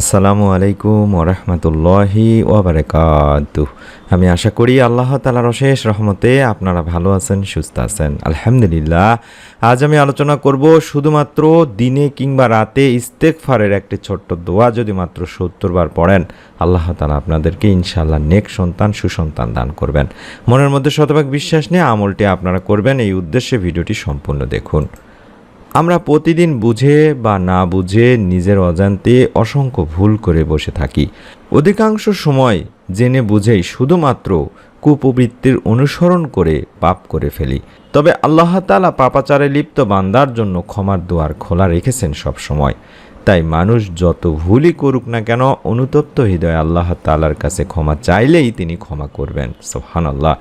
আসসালামু আলাইকুম ওরহমতুল্লাহি ওবরাকাতু আমি আশা করি আল্লাহ তালার অশেষ রহমতে আপনারা ভালো আছেন, সুস্থ আছেন। আলহামদুলিল্লাহ, আজ আমি আলোচনা করব শুধুমাত্র দিনে কিংবা রাতে ইস্তেকফারের একটি ছোট্ট দোয়া যদি মাত্র সত্তর বার পড়েন, আল্লাহ তালা আপনাদেরকে ইনশাল্লাহ নেক সন্তান, সুসন্তান দান করবেন। মনের মধ্যে শতভাগ বিশ্বাস নিয়ে আমলটি আপনারা করবেন, এই উদ্দেশ্যে ভিডিওটি সম্পূর্ণ দেখুন। আমরা প্রতিদিন বুঝে বা না বুঝে নিজের অজান্তে অসংখ্য ভুল করে বসে থাকি। অধিকাংশ সময় জেনে বুঝেই শুধুমাত্র কুপবৃত্তির অনুসরণ করে পাপ করে ফেলি। তবে আল্লাহ তালা পাপাচারে লিপ্ত বান্দার জন্য ক্ষমার দুয়ার খোলা রেখেছেন সব সময় তাই মানুষ যত ভুলই করুক না কেন, অনুতপ্ত হৃদয় আল্লাহ তালার কাছে ক্ষমা চাইলেই তিনি ক্ষমা করবেন। সোহান আল্লাহ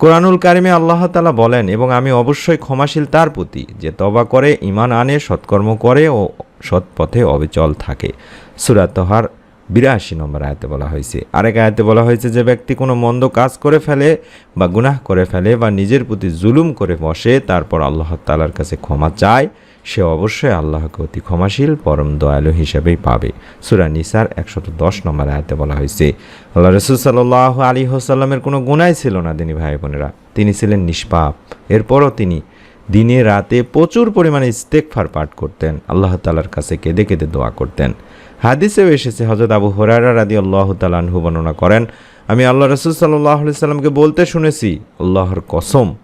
কোরআনুল কারিমে আল্লাহ তালা বলেন, এবং আমি অবশ্যই ক্ষমাশীল তার প্রতি, যে তবা করে ইমান আনে, সৎকর্ম করে ও সৎ পথে অবিচল থাকে। সুরাতহার বিরাশি নম্বর আয়তে বলা হয়েছে। আরেক আয়তে বলা হয়েছে যে, ব্যক্তি কোনো মন্দ কাজ করে ফেলে বা গুনাহ করে ফেলে বা নিজের প্রতি জুলুম করে বসে, তারপর আল্লাহ তালার কাছে ক্ষমা চায় সে অবশ্যই আল্লাহকে অতি ক্ষমাশীল, পরম দয়ালু হিসেবেই পাবে। সুরা নিসার একশত দশ নম্বর আয়াতে বলা হয়েছে আল্লাহ রসুল সাল্লাহ আলী হোসাল্লামের কোনো গুণাই ছিল না তিনি ভাই বোনেরা। তিনি ছিলেন নিষ্পাপ। এরপরও তিনি দিনে রাতে প্রচুর পরিমাণে ইস্তেকফার পাঠ করতেন। আল্লাহ তালার কাছে কেঁদে কেঁদে দোয়া করতেন। হাদিসেও এসেছে হজরত আবু হরারা রাদি আল্লাহ তালাহু বর্ণনা করেন, আমি আল্লাহ রসুল সাল্লাহ সাল্লামকে বলতে শুনেছি, আল্লাহর কসম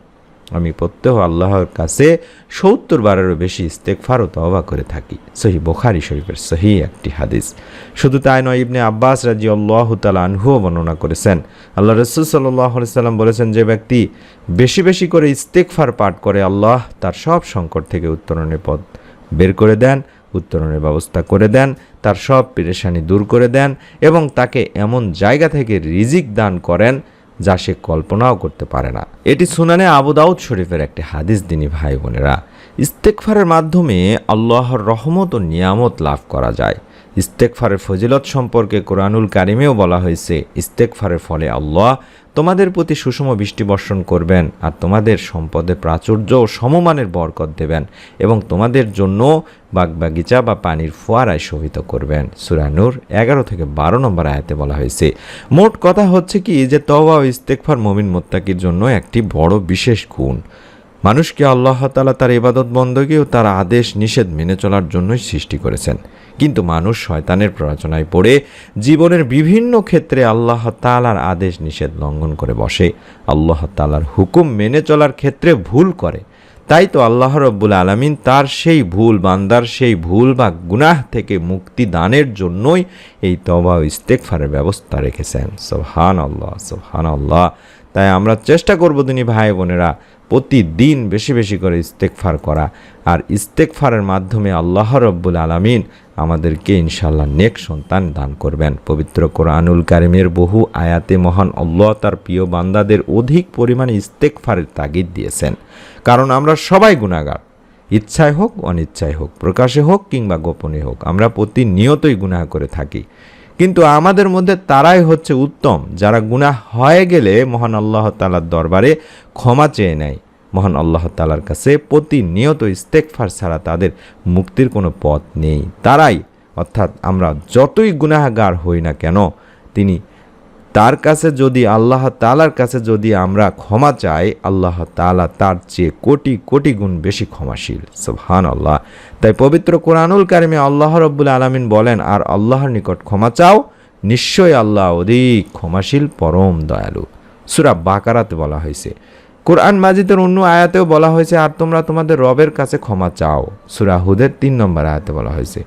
আমি প্রত্যহ আল্লাহর কাছে সত্তর বারেরও বেশি ইস্তেকফার ও তওবা করে থাকি। সহি বোখারি শরীফের সহি একটি হাদিস। শুধু তাই নয়, ইবনে আব্বাস রাজি আল্লাহ তালা আনহুও বর্ণনা করেছেন। আল্লাহ রসুল সাল্লাম বলেছেন, যে ব্যক্তি বেশি বেশি করে ইস্তেকফার পাঠ করে, আল্লাহ তার সব সংকট থেকে উত্তরণের পথ বের করে দেন, উত্তরণের ব্যবস্থা করে দেন, তার সব পেরেশানি দূর করে দেন এবং তাকে এমন জায়গা থেকে রিজিক দান করেন যা সে কল্পনাও করতে পারে না। এটি সুনানে আবুদাউদ শরীফের একটি হাদিস, দিনী ভাই বোনেরা। ইস্তেকফারের মাধ্যমে আল্লাহর রহমত ও নিয়ামত লাভ করা যায়। ইস্তেকফারের ফজিলত সম্পর্কে কোরআনুল কারিমেও বলা হয়েছে, ইস্তেকফারের ফলে আল্লাহ তোমাদের প্রতি সুষম বৃষ্টি বর্ষণ করবেন আর তোমাদের সম্পদে প্রাচুর্য ও সমমানের বরকত দেবেন এবং তোমাদের জন্য বাগবাগিচা বা পানির ফোয়ারায় শোভিত করবেন। সুরানুর এগারো থেকে বারো নম্বর আয়াতে বলা হয়েছে, মোট কথা হচ্ছে কি যে তওবা ও ইস্তেকফার মমিন মোত্তাকির জন্য একটি বড় বিশেষ গুণ। মানুষকে আল্লাহ তালা তার ইবাদত বন্দকে ও তার আদেশ নিষেধ মেনে চলার জন্যই সৃষ্টি করেছেন। কিন্তু মানুষ শয়তানের প্ররোচনায় পড়ে, জীবনের বিভিন্ন ক্ষেত্রে আল্লাহ তালার আদেশ নিষেধ লঙ্ঘন করে বসে। আল্লাহ তালার হুকুম মেনে চলার ক্ষেত্রে ভুল করে। তাই তো আল্লাহ রব্বুল আলমিন তার সেই ভুল বান্দার সেই ভুল বা গুনাহ থেকে মুক্তি দানের জন্যই এই তবা ইস্তেকফারের ব্যবস্থা রেখেছেন। সোহান আল্লাহ সোহান আল্লাহ তাই আমরা চেষ্টা করব, দিনী ভাই বোনেরা প্রতিদিন বেশি বেশি করে ইস্তেকফার করা। আর ইস্তেকফারের মাধ্যমে আল্লাহ রব্বুল আলমিন আমাদেরকে ইনশাল্লাহ নেক সন্তান দান করবেন। পবিত্র কোরআনুল কারিমের বহু আয়াতে মহান আল্লাহ তার প্রিয় বান্দাদের অধিক পরিমাণে ইস্তেকফারের তাগিদ দিয়েছেন। কারণ আমরা সবাই গুণাগার ইচ্ছায় হোক, অনিচ্ছায় হোক, প্রকাশে হোক কিংবা গোপনে হোক, আমরা প্রতিনিয়তই গুনাহ করে থাকি। কিন্তু আমাদের মধ্যে তারাই হচ্ছে উত্তম, যারা গুনাহ হয়ে গেলে মহান আল্লাহ তালার দরবারে ক্ষমা চেয়ে নেয়। মহান আল্লাহ তালার কাছে প্রতিনিয়ত ইস্তেকফার ছাড়া তাদের মুক্তির কোনো পথ নেই। তারাই, অর্থাৎ আমরা যতই গুনাহগার হই না কেন, তিনি তার কাছে যদি আল্লাহ তালার কাছে যদি আমরা ক্ষমা চাই, আল্লাহ তালা তার চেয়ে কোটি কোটি গুণ বেশি ক্ষমাশীল। সুবহান আল্লাহ তাই পবিত্র কোরআনুল কারিমে আল্লাহ রব্বুল আলমিন বলেন, আর আল্লাহর নিকট ক্ষমা চাও, নিশ্চয়ই আল্লাহ অধিক ক্ষমাশীল, পরম দয়ালু। সুরা বাকারাতে বলা হয়েছে। কোরআন মাজিদের অন্য আয়াতেও বলা হয়েছে, আর তোমরা তোমাদের রবের কাছে ক্ষমা চাও। সুরা হুদের তিন নম্বর আয়াতে বলা হয়েছে।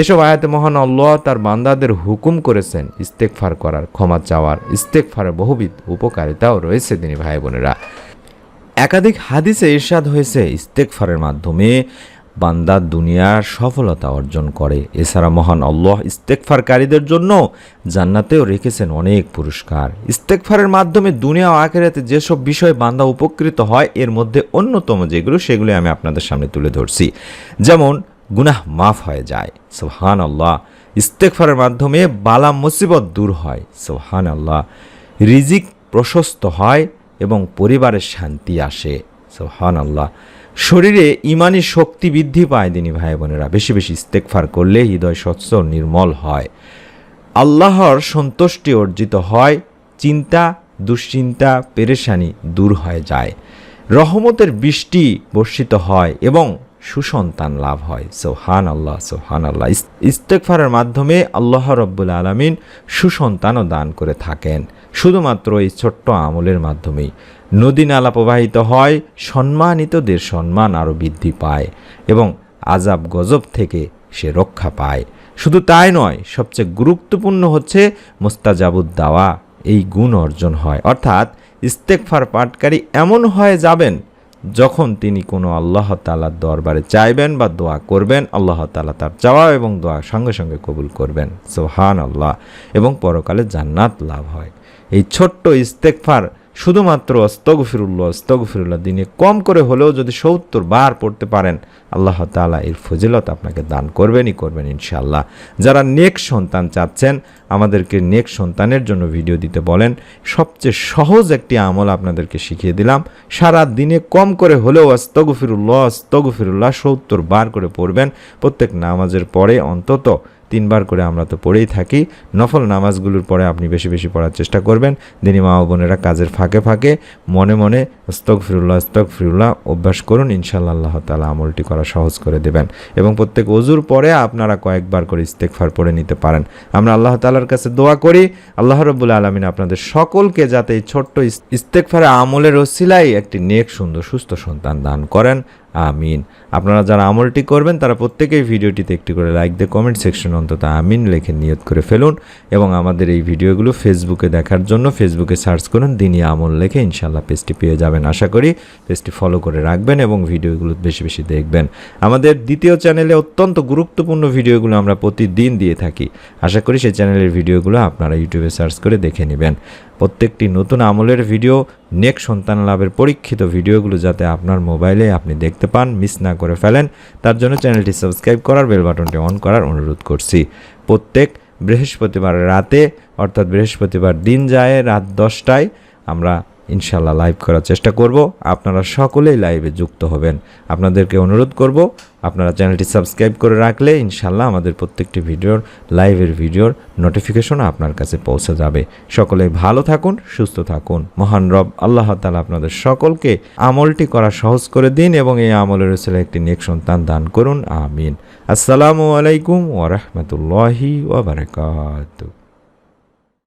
এসব আয়াতে মহান আল্লাহ তার বান্দাদের হুকুম করেছেন ইস্তেকফার করার, ক্ষমা চাওয়ার। ইস্তেকফারের বহুবিধ উপকারিতাও রয়েছে তিনি ভাই বোনেরা। একাধিক হাদিসে ইরশাদ হয়েছে ইস্তেকফারের মাধ্যমে। বান্দা দুনিয়ার সফলতা অর্জন করে। এছাড়া মহান আল্লাহ ইস্তেকফারকারীদের জন্য জান্নাতেও রেখেছেন অনেক পুরস্কার। ইস্তেকফারের মাধ্যমে দুনিয়া ও আখেরাতে যেসব বিষয়ে বান্দা উপকৃত হয়, এর মধ্যে অন্যতম যেগুলো সেগুলো আমি আপনাদের সামনে তুলে ধরছি। যেমন, গুনাহ মাফ হয়ে যায়। সোহান আল্লাহ ইস্তেকফারের মাধ্যমে বালা মুসিবত দূর হয়। সোহান আল্লাহ রিজিক প্রশস্ত হয় এবং পরিবারের শান্তি আসে। সোহান আল্লাহ শরীরে ইমানি শক্তি বৃদ্ধি পায় দিনী ভাই বোনেরা। বেশি বেশি ইস্তেকফার করলে হৃদয় স্বচ্ছ নির্মল হয়। আল্লাহর সন্তুষ্টি অর্জিত হয়, চিন্তা, দুশ্চিন্তা, পেরেশানি দূর হয়ে যায়। রহমতের বৃষ্টি বর্ষিত হয় এবং সুসন্তান লাভ হয়। সোহান আল্লাহ সোহান আল্লাহ ইস্তেকফারের মাধ্যমে আল্লাহ রব্বুল আলমিন সুসন্তানও দান করে থাকেন। শুধুমাত্র এই ছোট্ট আমলের মাধ্যমেই। নদী নালা প্রবাহিত হয় সম্মানিতদের সম্মান আরও বৃদ্ধি পায় এবং আজাব গজব থেকে সে রক্ষা পায়। শুধু তাই নয়, সবচেয়ে গুরুত্বপূর্ণ হচ্ছে মোস্তাজাবুদ দাওয়া এই গুণ অর্জন হয়। অর্থাৎ ইস্তেকফার পাটকারী এমন হয়ে যাবেন যখন তিনি কোনো আল্লাহ তালার দরবারে চাইবেন বা দোয়া করবেন, আল্লাহ তালা তার চাওয়া এবং দোয়া সঙ্গে সঙ্গে কবুল করবেন। সোহান আল্লাহ এবং পরকালে জান্নাত লাভ হয়। এই ছোট্ট ইস্তেকফার শুধুমাত্র অস্তগফিরুল্লাহ অস্তগফিরুল্লাহ দিনে কম করে হলেও যদি সত্তর বার পড়তে পারেন, আল্লাহ তালা এর ফজিলত আপনাকে দান করবেনই করবেন ইনশাআল্লাহ। যারা নেক সন্তান চাচ্ছেন, আমাদেরকে নেক সন্তানের জন্য ভিডিও দিতে বলেন। সবচেয়ে সহজ একটি আমল আপনাদেরকে শিখিয়ে দিলাম। সারা দিনে কম করে হলেও অস্তগফিরুল্লাহ অস্তগফিরুল্লাহ সত্তর বার করে পড়বেন। প্রত্যেক নামাজের পরে অন্তত তিনবার করে আমরা তো পড়েই থাকি। নফল নামাজগুলোর পরে আপনি বেশি বেশি পড়ার চেষ্টা করবেন। দিনী মা বোনেরা কাজের ফাঁকে ফাঁকে মনে মনে স্তক ফিরুল্লাহ স্তক ফিরুল্লাহ অভ্যাস করুন। ইনশাল্লাহ আল্লাহ তালা আমলটি করা সহজ করে দেবেন। এবং প্রত্যেক অজুর পরে আপনারা কয়েকবার করে ইস্তেকফার পড়ে নিতে পারেন। আমরা আল্লাহ তালার কাছে দোয়া করি। আল্লাহ রব্বুল আলমিন আপনাদের সকলকে যাতে এই ছোট্ট ইস- ইস্তেকফারে আমলের ওসিলাই একটি নেক, সুন্দর, সুস্থ সন্তান দান করেন। আমিন। আপনারা যারা আমলটি করবেন, তারা প্রত্যেকেই ভিডিওটিতে একটি করে লাইক দিয়ে কমেন্ট সেকশন অন্তত আমিন লেখে নিয়ত করে ফেলুন এবং আমাদের এই ভিডিওগুলো ফেসবুকে দেখার জন্য ফেসবুকে সার্চ করুন দিনই আমল লেখে ইনশাল্লাহ পেজটি পেয়ে যাবেন। আশা করি পেজটি ফলো করে রাখবেন এবং ভিডিওগুলো বেশি বেশি দেখবেন। আমাদের দ্বিতীয় চ্যানেলে অত্যন্ত গুরুত্বপূর্ণ ভিডিওগুলো আমরা প্রতিদিন দিয়ে থাকি। আশা করি সেই চ্যানেলের ভিডিওগুলো আপনারা ইউটিউবে সার্চ করে দেখে নেবেন। প্রত্যেকটি নতুন আমলের ভিডিও নেক সন্তান লাভের পরীক্ষিত ভিডিওগুলো যাতে আপনার মোবাইলে আপনি দেখতে পান মিস না করে ফেলেন। তার জন্য চ্যানেলটি সাবস্ক্রাইব করার বেল বাটনটি অন করার অনুরোধ করছি। প্রত্যেক বৃহস্পতিবার রাতে, অর্থাৎ বৃহস্পতিবার দিন যায় রাত দশটায়, আমরা ইনশাল্লাহ লাইভ করার চেষ্টা করব। আপনারা সকলেই লাইভে যুক্ত হবেন। আপনাদেরকে অনুরোধ করব, আপনারা চ্যানেলটি সাবস্ক্রাইব করে রাখলে ইনশাল্লাহ আমাদের প্রত্যেকটি ভিডিওর, লাইভের ভিডিওর নোটিফিকেশন আপনার কাছে পৌঁছে যাবে। সকলেই ভালো থাকুন, সুস্থ থাকুন। মহান রব আল্লাহ তালা আপনাদের সকলকে আমলটি করা সহজ করে দিন এবং এই আমলের ছেলে একটি নেক সন্তান দান করুন। আমিন। আসসালামু আলাইকুম ওরহমতুল্লাহি ওবরাকাতু